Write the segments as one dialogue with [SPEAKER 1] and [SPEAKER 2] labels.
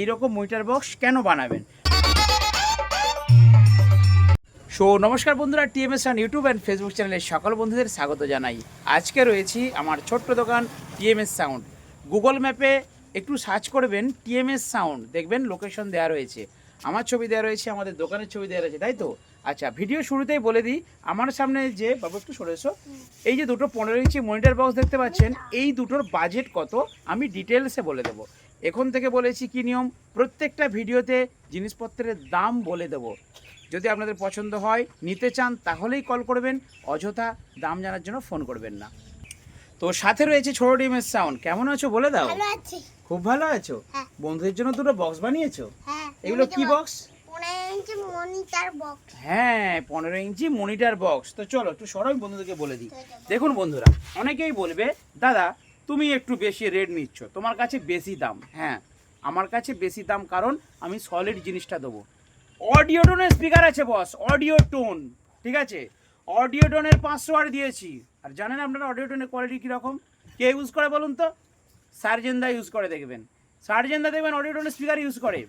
[SPEAKER 1] এইরকম monitor box কেন বানাবেন? সো, নমস্কার বন্ধুরা, টিএমএস রান ইউটিউব অ্যান্ড ফেসবুক চ্যানেলের সকল বন্ধুদের স্বাগত জানাই। আজকে রয়েছি আমার ছোট্ট দোকান, টিএমএস সাউন্ড গুগল ম্যাপে একটু সার্চ করবেন, টিএমএস সাউন্ড দেখবেন লোকেশন দেওয়া রয়েছে। আমার ছবি দেওয়া রয়েছে, আমাদের দোকানের ছবি দেওয়া রয়েছে, তাই তো? আচ্ছা ভিডিও শুরুতেই বলে দিই, আমার সামনে যে, বাবু একটু সরে এসো। এই যে দুটো পনেরো ইঞ্চি মনিটর বক্স দেখতে পাচ্ছেন, এই দুটোর বাজেট কত, আমি ডিটেলসে বলে দেবো। এখন থেকে বলেছি কি নিয়ম প্রত্যেকটা ভিডিওতে জিনিসপত্রের দাম বলে দেবো। যদি আপনাদের পছন্দ হয় নিতে চান তাহলেই কল করবেন। অযথা দাম জানার জন্য ফোন করবেন না। তো সাথে রয়েছে ছোট ডিমের সাউন্ড কেমন আছো বলে দাও। খুব ভালো আছো?
[SPEAKER 2] হ্যাঁ।
[SPEAKER 1] বন্ধুদের জন্য দুটো বক্স বানিয়েছো?
[SPEAKER 2] হ্যাঁ
[SPEAKER 1] এগুলো কি বক্স হ্যাঁ পনেরো ইঞ্চি মনিটর বক্স তো চলো একটু সরাই বন্ধুদেরকে বলে দিই। দেখুন বন্ধুরা অনেকেই বলবে দাদা তুমি একটু বেশি রেট নিচ্ছ। তোমার কাছে বেশি দাম। হ্যাঁ আমার কাছে বেশি দাম কারণ আমি সলিড জিনিসটা দেবো। অডিও টোনের স্পিকার আছে বস অডিও টোন ঠিক আছে? অডিও টোনের পাঁচশো আর দিয়েছি। আর জানেন আপনারা অডিও টোনের কোয়ালিটি কীরকম? কে ইউজ করে বলুন তো? সার্জেনদা ইউজ করে দেখবেন। সার্জেনদা দেখবেন অডিও টোনের স্পিকার ইউজ করে।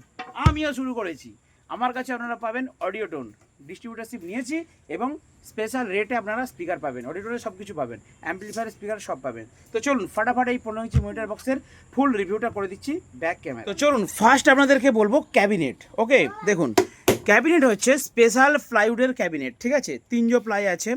[SPEAKER 1] আমিও শুরু করেছি। আমার কাছে আপনারা পাবেন অডিও টোন ডিস্ট্রিবিউটারশিপ নিয়েছি এবং স্পেশাল রেটে আপনারা স্পিকার পাবেন। অডিও টোনে সব কিছু পাবেন। অ্যাম্পলিফায়ার স্পিকার সব পাবেন। তো চলুন, ফাটাফাট এই পনেরো ইঞ্চি মনিটার বক্সের ফুল রিভিউটা করে দিচ্ছি ব্যাক ক্যামেরা তো চলুন ফার্স্ট আপনাদেরকে বলব ক্যাবিনেট ওকে দেখুন ক্যাবিনেট হচ্ছে স্পেশাল প্লাইউডের ক্যাবিনেট ঠিক আছে? তিনজো প্লাই আছে,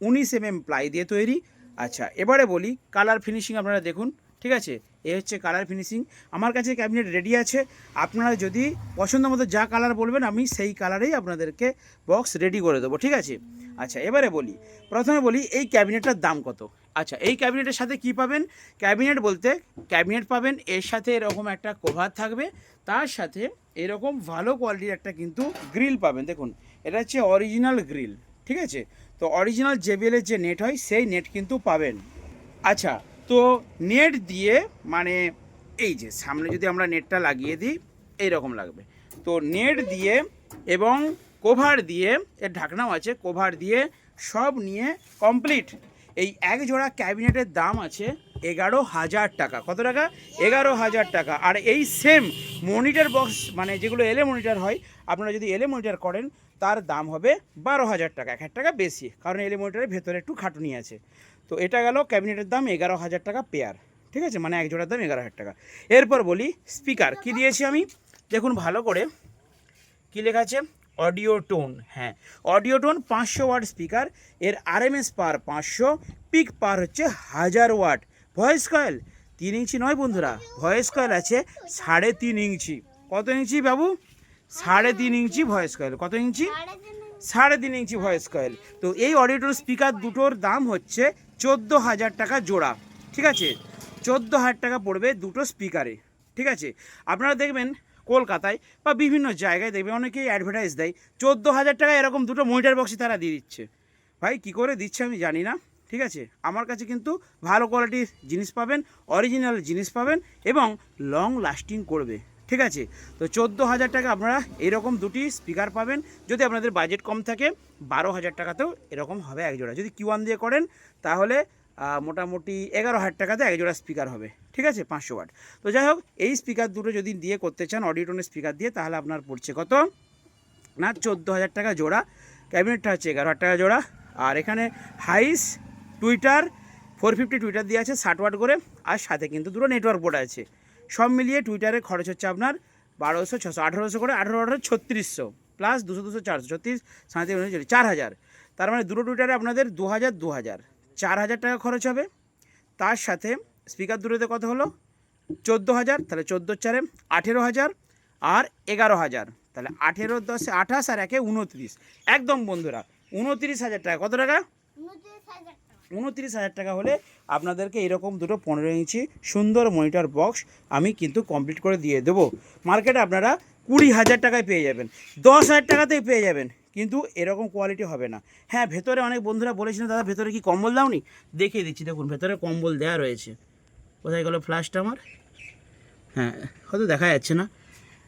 [SPEAKER 1] উনিশ এম এম প্লাই দিয়ে তৈরি। আচ্ছা এবারে বলি কালার ফিনিশিং আপনারা দেখুন। ঠিক আছে? এ হচ্ছে কালার ফিনিশিং আমার কাছে ক্যাবিনেট রেডি আছে। আপনারা যদি পছন্দ মতো যা কালার বলবেন, আমি সেই কালারেই আপনাদেরকে বক্স রেডি করে দেবো, ঠিক আছে? আচ্ছা এবারে বলি। প্রথমে বলি, এই ক্যাবিনেটটার দাম কত? আচ্ছা এই ক্যাবিনেটের সাথে কি পাবেন? ক্যাবিনেট বলতে ক্যাবিনেট পাবেন, এর সাথে এরকম একটা কভার থাকবে, তার সাথে এরকম ভালো কোয়ালিটির একটা কিন্তু গ্রিল পাবেন। দেখুন, এটা হচ্ছে অরিজিনাল গ্রিল ঠিক আছে? তো অরিজিনাল জেবিএলের যে নেট হয়, সেই নেট কিন্তু পাবেন। আচ্ছা তো নেট দিয়ে মানে এই যে সামনে যদি আমরা নেটটা লাগিয়ে দিই, এইরকম লাগবে। তো নেট দিয়ে এবং কোভার দিয়ে, এর ঢাকনাও আছে কোভার দিয়ে সব নিয়ে কমপ্লিট এই এক জোড়া ক্যাবিনেটের দাম আছে এগারো হাজার টাকা। কত টাকা? এগারো হাজার টাকা। আর এই সেম মনিটর বক্স মানে যেগুলো এলে মনিটর হয়, আপনারা যদি এলে মনিটর করেন, তার দাম হবে বারো হাজার টাকা। এক হাজার টাকা বেশি, কারণ এলে মনিটরের ভেতরে একটু খাটুনি আছে। তো এটা গেল ক্যাবিনেটের দাম এগারো হাজার টাকা পেয়ার ঠিক আছে? মানে এক জোড়ার দাম এগারো হাজার টাকা। এরপর বলি স্পিকার কি দিয়েছি আমি? দেখুন ভালো করে, কি লেখা আছে? অডিও টোন হ্যাঁ। অডিও টোন পাঁচশো ওয়াট স্পিকার এর আরএমএস পার পাঁচশো পিক পার হচ্ছে হাজার ওয়াট ভয়েস কয়েল তিন ইঞ্চি নয় বন্ধুরা ভয়েস কয়েল আছে সাড়ে তিন ইঞ্চি। কত ইঞ্চি বাবু? সাড়ে তিন ইঞ্চি ভয়েস কয়েল কত ইঞ্চি? সাড়ে তিন ইঞ্চি ভয়েস কয়েল তো এই অডিওটোর স্পিকার দুটোর দাম হচ্ছে চোদ্দ হাজার টাকা জোড়া, ঠিক আছে? চোদ্দ হাজার টাকা পড়বে দুটো স্পিকারে ঠিক আছে? আপনারা দেখবেন কলকাতায় বা বিভিন্ন জায়গায় দেখবেন, অনেকেই অ্যাডভার্টাইজ দেয় চোদ্দ হাজার টাকা এরকম দুটো মনিটার বক্সই তারা দিয়ে দিচ্ছে। ভাই, কী করে দিচ্ছে আমি জানি না, ঠিক আছে? আমার কাছে কিন্তু ভালো কোয়ালিটির জিনিস পাবেন অরিজিনাল জিনিস পাবেন, এবং লং লাস্টিং করবে। ঠিক আছে? তো চোদ্দ হাজার টাকা আপনারা এরকম দুটি স্পিকার পাবেন। যদি আপনাদের বাজেট কম থাকে, বারো হাজার টাকাতেও এরকম হবে এক জোড়া। যদি কিউ দিয়ে করেন, তাহলে মোটামুটি এগারো হাজার টাকাতে এক জোড়া স্পিকার হবে। ঠিক আছে? পাঁচশো ওয়াট তো যাই হোক, এই স্পিকার দুটো যদি দিয়ে করতে চান অডিওটোনের স্পিকার দিয়ে, তাহলে আপনার পড়ছে কত? না, চোদ্দ হাজার টাকা জোড়া। ক্যাবিনেটটা হচ্ছে এগারো হাজার টাকা জোড়া। আর এখানে হাইস টুইটার ফোর ফিফটি টুইটার দিয়ে আছে, ষাট ওয়াট করে। আর সাথে কিন্তু দুটো নেটওয়ার্ক বোর্ড আছে। সব মিলিয়ে টুইটারে খরচ হচ্ছে আপনার বারোশো, ছশো, আঠেরোশো করে, আঠেরো আঠেরো, ছত্রিশশো প্লাস দুশো দুশো, চারশো, ছত্রিশ, সাঁত্রিশ চার হাজার। তার মানে দুটো টুইটারে আপনাদের দু হাজার দু হাজার। চার হাজার টাকা খরচ হবে। তার সাথে স্পিকার দুটোতে কত হলো? চোদ্দ হাজার, তাহলে চোদ্দ চারে আঠেরো হাজার আর এগারো হাজার। তাহলে আঠেরো দশে আঠাশ আর একে উনত্রিশ। একদম বন্ধুরা, উনত্রিশ হাজার টাকা। কত টাকা। উনত্রিশ হাজার টাকা হলে আপনাদেরকে এরকম দুটো পনেরো ইঞ্চি সুন্দর মনিটর বক্স আমি কিন্তু কমপ্লিট করে দিয়ে দেবো। মার্কেটে আপনারা কুড়ি হাজার টাকায় পেয়ে যাবেন। দশ হাজার টাকাতেই পেয়ে যাবেন। কিন্তু এরকম কোয়ালিটি হবে না। হ্যাঁ ভেতরে অনেক বন্ধুরা বলেছিলেন দাদা, ভেতরে কি কম্বল দাওনি? দেখিয়ে দিচ্ছি, দেখুন, ভেতরে কম্বল দেওয়া রয়েছে। কোথায় গেলো ফ্লাশটা আমার? হ্যাঁ হয়তো দেখা যাচ্ছে না।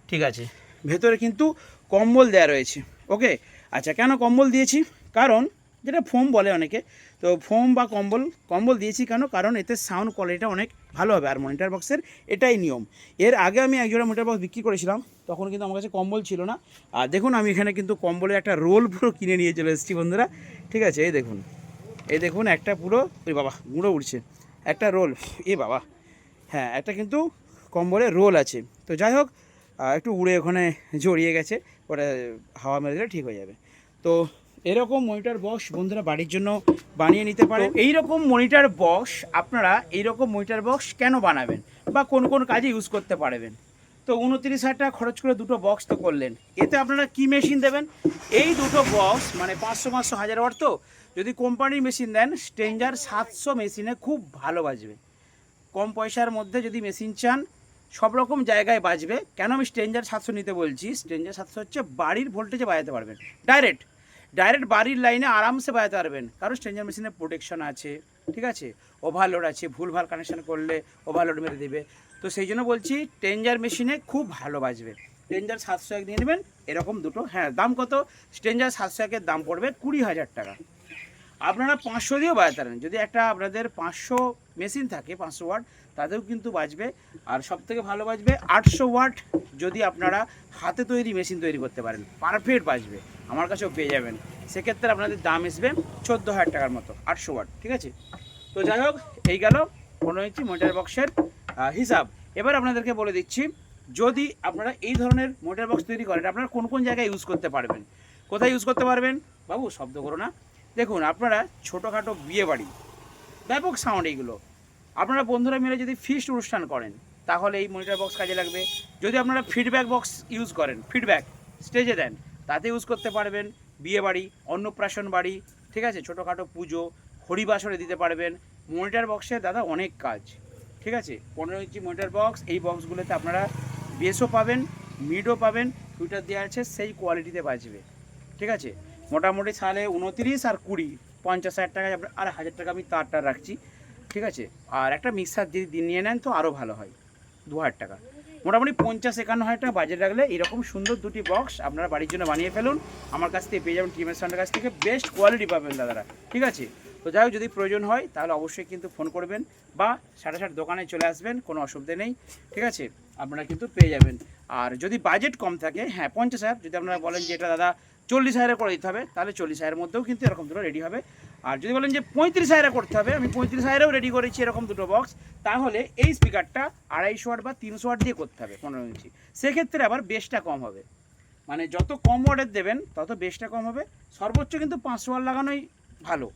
[SPEAKER 1] ঠিক আছে। ভেতরে কিন্তু কম্বল দেওয়া রয়েছে। ওকে? আচ্ছা কেন কম্বল দিয়েছি? কারণ, যেটা ফোম বলে অনেকে তো ফোম বা কম্বল কম্বল দিয়েছি কেন? কারণ এতে সাউন্ড কোয়ালিটিটা অনেক ভালো হবে। আর মনিটার বক্সের এটাই নিয়ম। এর আগে আমি একজোড়া মনিটার বক্স বিক্রি করেছিলাম, তখন কিন্তু আমার কাছে কম্বল ছিল না। আর দেখুন, আমি এখানে কিন্তু কম্বলের একটা রোল পুরো কিনে নিয়ে চলে এসেছি বন্ধুরা। ঠিক আছে, এই দেখুন। এই দেখুন, একটা পুরো ওই বাবা, গুঁড়ো উঠছে একটা রোল এ বাবা। হ্যাঁ একটা কিন্তু কম্বলের রোল আছে। তো যাই হোক একটু উড়ে ওখানে জড়িয়ে গেছে। ওটা হাওয়া মেরে দিলে ঠিক হয়ে যাবে। তো এরকম মনিটর বক্স বন্ধুরা বাড়ির জন্য বানিয়ে নিতে পারে। এইরকম মনিটর বক্স আপনারা এইরকম মনিটর বক্স কেন বানাবেন? বা কোন কোন কাজে ইউজ করতে পারবেন? তো উনত্রিশ হাজার টাকা খরচ করে দুটো বক্স তো করলেন। এতে আপনারা কি মেশিন দেবেন? এই দুটো বক্স মানে পাঁচশো পাঁচশো হাজার ওয়াট তো, যদি কোম্পানির মেশিন দেন স্ট্রেঞ্জার সাতশো মেশিনে খুব ভালো বাজবে। কম পয়সার মধ্যে যদি মেশিন চান, সব রকম জায়গায় বাজবে। কেন আমি স্ট্রেঞ্জার সাতশো নিতে বলছি? স্ট্রেঞ্জার সাতশো হচ্ছে বাড়ির ভোল্টেজে বাজাতে পারবেন। ডাইরেক্ট ডাইরেক্ট বাড়ির লাইনে আরামসে বাজাতে পারবেন। কারণ স্ট্রেঞ্জার মেশিনে প্রোটেকশন আছে, ঠিক আছে? ওভারলোড আছে, ভুলভাল কানেকশন করলে ওভারলোড মেরে দেবে। তো সেই জন্য বলছি স্ট্রেঞ্জার মেশিনে খুব ভালো বাজবে স্ট্রেঞ্জার সাতশো এক নিয়ে নেবেন, এরকম দুটো হ্যাঁ দাম কত? স্ট্রেঞ্জার সাতশো একের দাম পড়বে কুড়ি হাজার টাকা। আপনারা পাঁচশো দিয়েও বাজাতে পারেন। যদি একটা আপনাদের পাঁচশো মেশিন থাকে, পাঁচশো ওয়াট, তাতেও কিন্তু বাজবে। আর সব থেকে ভালো বাজবে আটশো ওয়াট যদি আপনারা হাতে তৈরি মেশিন তৈরি করতে পারেন। পারফেক্ট বাজবে, আমার কাছেও পেয়ে যাবেন। সেক্ষেত্রে আপনাদের দাম আসবে চোদ্দ হাজার টাকার মতো, আটশো ওয়াট, ঠিক আছে? তো যাই হোক, এই গেল পনেরো ইঞ্চি মোটার বক্সের হিসাব। এবার আপনাদেরকে বলে দিচ্ছি, যদি আপনারা এই ধরনের মোটর বক্স তৈরি করেন, আপনারা কোন কোন জায়গায় ইউজ করতে পারবেন? কোথায় ইউজ করতে পারবেন? বাবু, শব্দ করো না। দেখুন, আপনারা ছোটোখাটো বিয়ে বাড়ি, ব্যাপক সাউন্ড এইগুলো। আপনারা বন্ধুরা মিলে যদি ফিস্ট অনুষ্ঠান করেন, তাহলে এই মনিটর বক্স কাজে লাগবে। যদি আপনারা ফিডব্যাক বক্স ইউজ করেন ফিডব্যাক স্টেজে দেন, তাতে ইউজ করতে পারবেন বিয়ে বাড়ি, অন্নপ্রাশন বাড়ি, ঠিক আছে? ছোটোখাটো পুজো, হরিবাসরে দিতে পারবেন। মনিটর বক্সে দাদা অনেক কাজ, ঠিক আছে? পনেরো ইঞ্চি মনিটর বক্স এই বক্সগুলোতে আপনারা বেসও পাবেন মিডও পাবেন টুইটার দেওয়া আছে, সেই কোয়ালিটিতে বাজবে, ঠিক আছে? মোটামুটি সালে উনতিরিশ আর কুড়ি, পঞ্চাশ হাজার টাকা আর হাজার টাকা আমি তারটা রাখছি, ঠিক আছে? আর একটা মিক্সার যদি দিয়ে নিয়ে নেন তো আরও ভালো হয়, দু হাজার টাকা। মোটামুটি পঞ্চাশ একান্ন হাজার টাকা বাজেট রাখলে এরকম সুন্দর দুটি বক্স আপনারা বাড়ির জন্য বানিয়ে ফেলুন, আমার কাছ থেকে পেয়ে যাবেন টিএমএস সাউন্ডের কাছ থেকে বেস্ট কোয়ালিটি পাবেন দাদারা, ঠিক আছে? তো যাই যদি প্রয়োজন হয় তাহলে অবশ্যই কিন্তু ফোন করবেন বা সাড়ে সাত দোকানে চলে আসবেন, কোনো অসুবিধা নেই, ঠিক আছে? আপনারা কিন্তু পেয়ে যাবেন। আর যদি বাজেট কম থাকে হ্যাঁ পঞ্চাশ হাজার, যদি আপনারা বলেন যে এটা দাদা চল্লিশ হাজারে করে দিতে হবে, তাহলে চল্লিশ হাজারের মধ্যেও কিন্তু এরকম দুটো রেডি হবে। আর যদি বলেন যে পঁয়ত্রিশ হাজারে করতে হবে, আমি পঁয়ত্রিশ হাজারেও রেডি করেছি এরকম দুটো বক্স তাহলে এই স্পিকারটা আড়াইশো ওয়াট বা তিনশো ওয়াট দিয়ে করতে হবে পনেরো ইঞ্চি। সেক্ষেত্রে আবার বেসটা কম হবে। মানে যত কম ওয়াটের দেবেন, তত বেসটা কম হবে। সর্বোচ্চ কিন্তু পাঁচশো ওয়াট লাগানোই ভালো।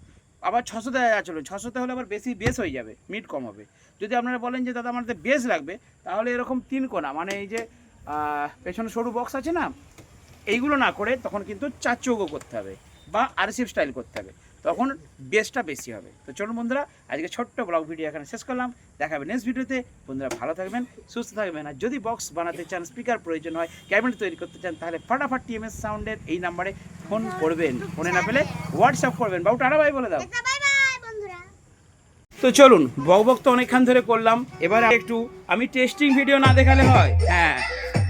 [SPEAKER 1] আবার ছশো দেওয়া যাচ্ছিল ছশোতে হলে আবার বেশি বেস হয়ে যাবে মিট কম হবে। যদি আপনারা বলেন যে, দাদা আমাদের বেস লাগবে? তাহলে এরকম তিন কোনা। মানে এই যে পেছনে সরু বক্স আছে না এইগুলো না করে তখন কিন্তু চার চৌকো করতে হবে বা আরসিএফ স্টাইল করতে হবে। তখন বেসটা বেশি হবে। তো চলুন বন্ধুরা আজকে ছোট্ট ব্লগ ভিডিও এখানে শেষ করলাম। দেখাবে নেক্সট ভিডিওতে বন্ধুরা ভালো থাকবেন সুস্থ থাকবেন। আর যদি বক্স বানাতে চান স্পিকার প্রয়োজন হয় ক্যাবিনেট তৈরি করতে চান তাহলে ফাটাফাট টিএমএস সাউন্ডের এই নাম্বারে ফোন করবেন। ফোনে না পেলে হোয়াটসঅ্যাপ করবেন। বাবু টাটা ভাই বলে দাও।
[SPEAKER 2] বন্ধুরা।
[SPEAKER 1] তো চলুন বক বক তো অনেকক্ষণ ধরে করলাম। এবার একটু আমি টেস্টিং ভিডিও না দেখালে হয়। হ্যাঁ।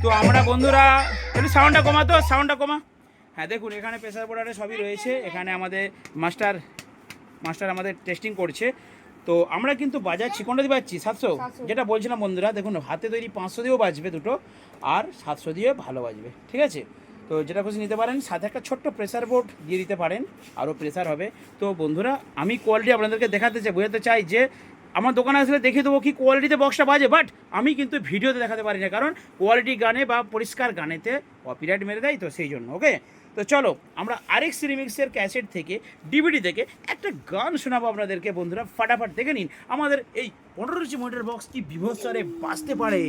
[SPEAKER 1] তো আমরা বন্ধুরা একটু সাউন্ডটা কমা তো সাউন্ডটা কমা। হ্যাঁ দেখুন এখানে প্রেসার বোর্ডারে সবই রয়েছে। এখানে আমাদের মাস্টার মাস্টার আমাদের টেস্টিং করছে। তো আমরা কিন্তু বাজার কোনটা দিয়ে পাচ্ছি সাতশো? যেটা বলছিলাম বন্ধুরা দেখুন হাতে তৈরি পাঁচশো দিয়েও বাজবে দুটো আর সাতশো দিয়ে ভালো বাজবে ঠিক আছে? তো যেটা খুশি নিতে পারেন সাথে একটা ছোট্ট প্রেসার বোর্ড দিয়ে দিতে পারেন আরও প্রেসার হবে। তো বন্ধুরা আমি কোয়ালিটি আপনাদেরকে দেখাতে চাই বোঝাতে চাই যে আমার দোকানে আসলে দেখে দেবো কি কোয়ালিটিতে বক্সটা বাজে বাট আমি কিন্তু ভিডিওতে দেখাতে পারি না, কারণ কোয়ালিটি গানে বা পরিষ্কার গানেতে কপিরাইট মেরে দেয় তো সেই জন্য ওকে তো চলো, আমরা আরেক সিরিমিক্সের ক্যাসেট থেকে ডিভিডি থেকে একটা গান শোনাবো আপনাদেরকে, বন্ধুরা, ফাটাফাট দেখে নিন আমাদের এই পনেরো রুচি মোটর বক্স কি বিভৎসরে বাঁচতে পারে।